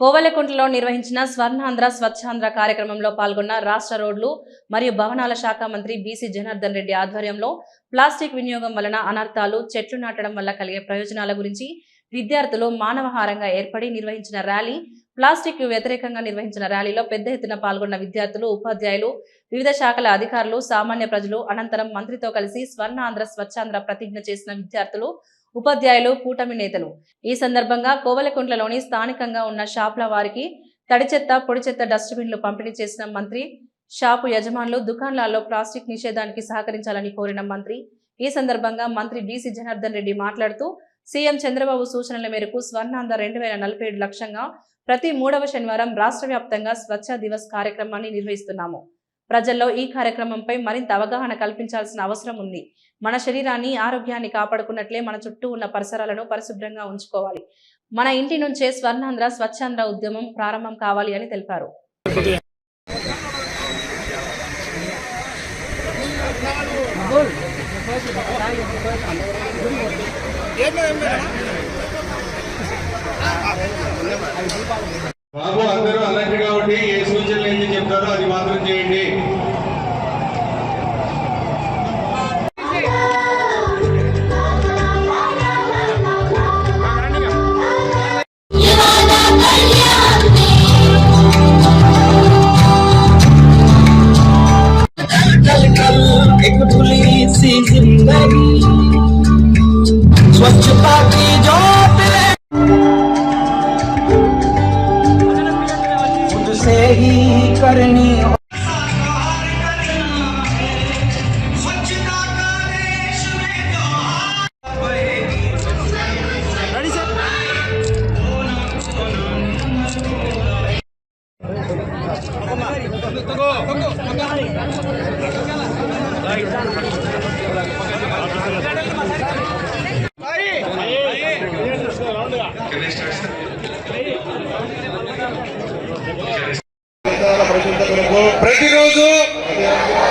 కోవలకుంటలో నిర్వహించిన స్వర్ణాంధ్ర స్వచ్ఛాంధ్ర కార్యక్రమంలో పాల్గొన్న రాష్ట్ర రోడ్లు మరియు భవనాల శాఖ మంత్రి బీసీ జనార్దన్ రెడ్డి ఆధ్వర్యంలో ప్లాస్టిక్ వినియోగం వలన అనర్థాలు చెట్లు నాటడం వల్ల కలిగే ప్రయోజనాల గురించి విద్యార్థులు మానవహారంగా ఏర్పడి నిర్వహించిన ర్యాలీ ప్లాస్టిక్ వ్యతిరేకంగా నిర్వహించిన ర్యాలీలో పెద్ద ఎత్తున పాల్గొన్న విద్యార్థులు ఉపాధ్యాయులు వివిధ శాఖల అధికారులు సామాన్య ప్రజలు అనంతరం మంత్రితో కలిసి స్వర్ణాంధ్ర స్వచ్ఛాంధ్ర ప్రతిజ్ఞ చేసిన విద్యార్థులు ఉపాధ్యాయులు కూటమి నేతలు. ఈ సందర్భంగా కోవలకుంట్లలోని స్థానికంగా ఉన్న షాపుల వారికి తడి చెత్త పొడి చెత్త డస్ట్బిన్లు పంపిణీ చేసిన మంత్రి షాపు యజమానులు దుకాణాల్లో ప్లాస్టిక్ నిషేధానికి సహకరించాలని కోరిన మంత్రి. ఈ సందర్భంగా మంత్రి బీసీ జనార్దన్ రెడ్డి మాట్లాడుతూ సీఎం చంద్రబాబు సూచనల మేరకు స్వర్ణాంధ రెండు వేల నలభై ఏడు లక్ష్యంగా ప్రతి మూడవ శనివారం రాష్ట్ర వ్యాప్తంగా స్వచ్ఛ దివస్ కార్యక్రమాన్ని నిర్వహిస్తున్నాము. ప్రజల్లో ఈ కార్యక్రమంపై మరింత అవగాహన కల్పించాల్సిన అవసరం ఉంది. మన శరీరాన్ని ఆరోగ్యాన్ని కాపాడుకున్నట్లే మన చుట్టూ ఉన్న పరిసరాలను పరిశుభ్రంగా ఉంచుకోవాలి. మన ఇంటి నుంచే స్వర్ణాంధ్ర స్వచ్ఛాంధ్ర ఉద్యమం ప్రారంభం కావాలి అని తెలిపారు. బాబు అందరూ అలర్ట్ కాబట్టి ఏ సూచనలు ఎందుకు చెప్తారో అది మాత్రం చేయండి कल कल एक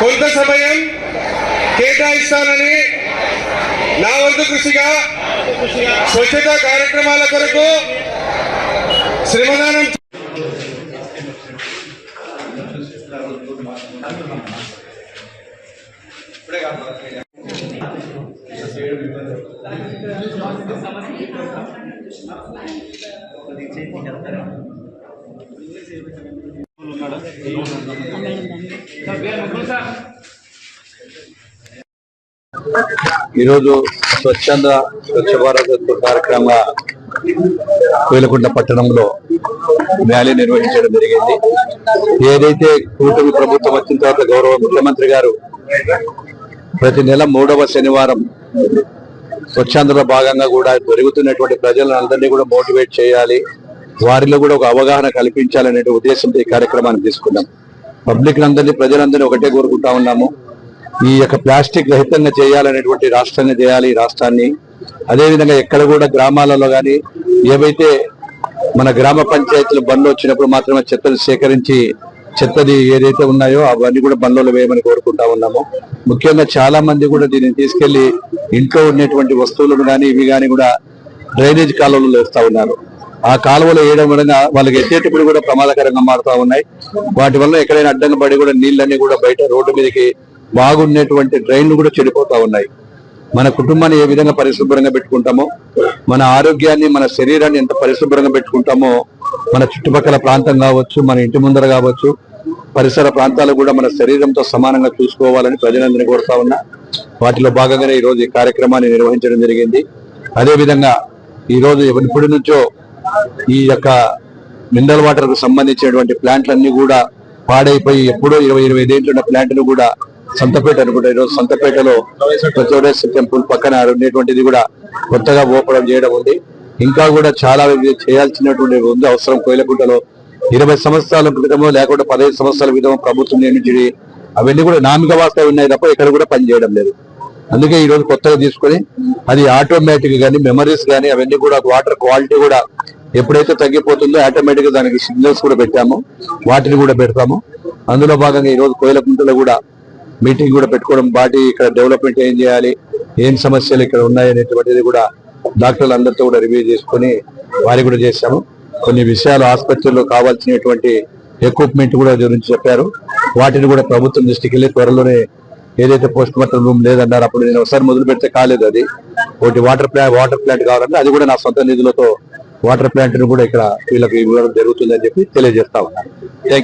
కొంత సమయం కేటాయిస్తానని నా వంతు కృషిగా స్వచ్ఛత కార్యక్రమాల కొరకు శ్రమదానం ఈరోజు స్వచ్ఛంద స్వచ్ఛ భారత్ కార్యక్రమంగా కోయిలకుంట పట్టణంలో ర్యాలీ నిర్వహించడం జరిగింది. ఏదైతే కూటమి ప్రభుత్వం వచ్చిన తర్వాత గౌరవ ముఖ్యమంత్రి గారు ప్రతి నెల మూడవ శనివారం స్వచ్ఛందలో భాగంగా కూడా జరుగుతున్నటువంటి ప్రజలను కూడా మోటివేట్ చేయాలి. వారిలో కూడా ఒక అవగాహన కల్పించాలనే ఉద్దేశంతో ఈ కార్యక్రమాన్ని తీసుకున్నాం. పబ్లిక్ అందరినీ ప్రజలందరినీ ఒకటే కోరుకుంటా ఉన్నాము. ఈ యొక్క ప్లాస్టిక్ రహితంగా చేయాలనేటువంటి రాష్ట్రాన్ని చేయాలి ఈ రాష్ట్రాన్ని. అదేవిధంగా ఎక్కడ కూడా గ్రామాలలో కానీ ఏవైతే మన గ్రామ పంచాయతీలు బండ్లు వచ్చినప్పుడు మాత్రమే చెత్తలు సేకరించి చెత్తది ఏదైతే ఉన్నాయో అవన్నీ కూడా బండ్లలో వేయమని కోరుకుంటా ఉన్నాము. ముఖ్యంగా చాలా మంది కూడా దీన్ని తీసుకెళ్ళి ఇంట్లో ఉన్నటువంటి వస్తువులను కానీ ఇవి కానీ కూడా డ్రైనేజ్ కాలువలలో వేస్తా ఉన్నారు. ఆ కాలువలు వేయడం వలన వాళ్ళకి ఎత్తేటప్పుడు కూడా ప్రమాదకరంగా మారుతా ఉన్నాయి. వాటి వల్ల ఎక్కడైనా అడ్డంగా పడి కూడా నీళ్ళన్నీ కూడా బయట రోడ్డు మీదకి బాగున్నటువంటి డ్రైన్లు కూడా చెడిపోతా ఉన్నాయి. మన కుటుంబాన్ని ఏ విధంగా పరిశుభ్రంగా పెట్టుకుంటామో మన ఆరోగ్యాన్ని మన శరీరాన్ని ఎంత పరిశుభ్రంగా పెట్టుకుంటామో మన చుట్టుపక్కల ప్రాంతం కావచ్చు మన ఇంటి ముందర కావచ్చు పరిసర ప్రాంతాలు కూడా మన శరీరంతో సమానంగా చూసుకోవాలని ప్రజలందరినీ కోరుతా ఉన్నా. వాటిలో భాగంగానే ఈ రోజు ఈ కార్యక్రమాన్ని నిర్వహించడం జరిగింది. అదేవిధంగా ఈరోజు ఎప్పటి నుంచో ఈ యొక్క మినరల్ వాటర్కు సంబంధించినటువంటి ప్లాంట్లన్నీ కూడా పాడైపోయి ఎప్పుడో ఇరవై ఇరవై దేంట్లో ఉన్న ప్లాంట్ను కూడా సంతపేట అనుకుంటా. ఈరోజు సంతపేటలో ప్రచోడేశ్వర టెంపుల్ పక్కన ఉండేటువంటిది కూడా కొత్తగా ఓపెన్ చేయడం ఉంది. ఇంకా కూడా చాలా చేయాల్సినటువంటి ఉంది. అవసరం కోయిలకుంటలో ఇరవై సంవత్సరాల క్రితమో లేకుంటే పదహైదు సంవత్సరాల క్రితమో ప్రభుత్వం నియమించి అవన్నీ కూడా నామిక వాస్తవం ఉన్నాయి తప్ప ఇక్కడ కూడా పనిచేయడం లేదు. అందుకే ఈరోజు కొత్తగా తీసుకొని అది ఆటోమేటిక్ కానీ మెమరీస్ కానీ అవన్నీ కూడా వాటర్ క్వాలిటీ కూడా ఎప్పుడైతే తగ్గిపోతుందో ఆటోమేటిక్గా దానికి సిగ్నల్స్ కూడా పెట్టాము. వాటిని కూడా పెడతాము. అందులో భాగంగా ఈ రోజు కోయిలకుంటలో కూడా మీటింగ్ కూడా పెట్టుకోవడం బాడీ ఇక్కడ డెవలప్మెంట్ ఏం చేయాలి ఏం సమస్యలు ఇక్కడ ఉన్నాయి అనేటువంటిది కూడా డాక్టర్లు అందరితో కూడా రివ్యూ చేసుకొని వారి కూడా చేశాము. కొన్ని విషయాలు ఆసుపత్రిలో కావాల్సినటువంటి ఎక్విప్మెంట్ కూడా గురించి చెప్పారు. వాటిని కూడా ప్రభుత్వం దృష్టికి వెళ్ళి త్వరలోనే ఏదైతే పోస్ట్ మార్టం రూమ్ లేదన్నారు అప్పుడు నేను ఒకసారి మొదలు పెడితే కాలేదు అది. ఒకటి వాటర్ ప్లాంట్ వాటర్ ప్లాంట్ కావాలంటే అది కూడా నా సొంత నిధులతో వాటర్ ప్లాంట్ను కూడా ఇక్కడ వీళ్ళకి ఇవ్వడం జరుగుతుందని చెప్పి తెలియజేస్తా ఉన్నాను థ్యాంక్